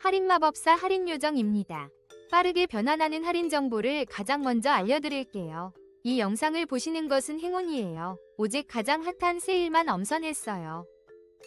할인마법사 할인요정입니다. 빠르게 변환하는 할인 정보를 가장 먼저 알려드릴게요. 이 영상을 보시는 것은 행운이에요. 오직 가장 핫한 세일만 엄선했어요.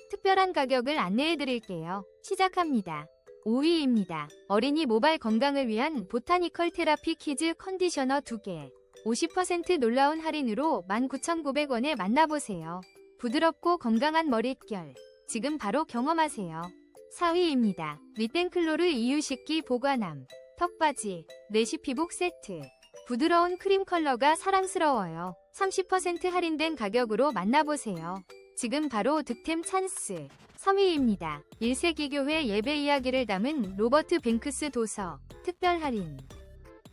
특별한 가격을 안내해드릴게요. 시작합니다. 5위입니다. 어린이 모발 건강을 위한 보타니컬 테라피 키즈 컨디셔너 2개. 50% 놀라운 할인으로 19,900원에 만나보세요. 부드럽고 건강한 머릿결. 지금 바로 경험하세요. 4위입니다. 리땡클로르 이유식기 보관함. 턱바지, 레시피북 세트. 부드러운 크림 컬러가 사랑스러워요. 30% 할인된 가격으로 만나보세요. 지금 바로 득템 찬스. 3위입니다. 1세기 교회 예배 이야기를 담은 로버트 뱅크스 도서. 특별 할인.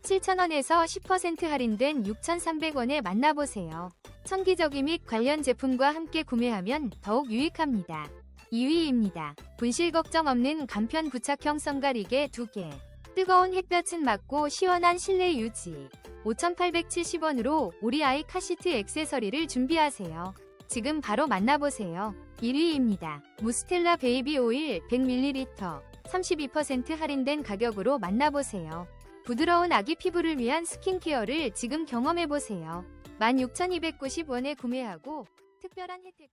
7,000원에서 10% 할인된 6,300원에 만나보세요. 천기저귀 및 관련 제품과 함께 구매하면 더욱 유익합니다. 2위입니다. 분실 걱정 없는 간편 부착형 선가리개 2개. 뜨거운 햇볕은 막고 시원한 실내 유지. 5,870원으로 우리 아이 카시트 액세서리를 준비하세요. 지금 바로 만나보세요. 1위입니다. 무스텔라 베이비 오일 100ml 32% 할인된 가격으로 만나보세요. 부드러운 아기 피부를 위한 스킨케어를 지금 경험해보세요. 16,290원에 구매하고 특별한 혜택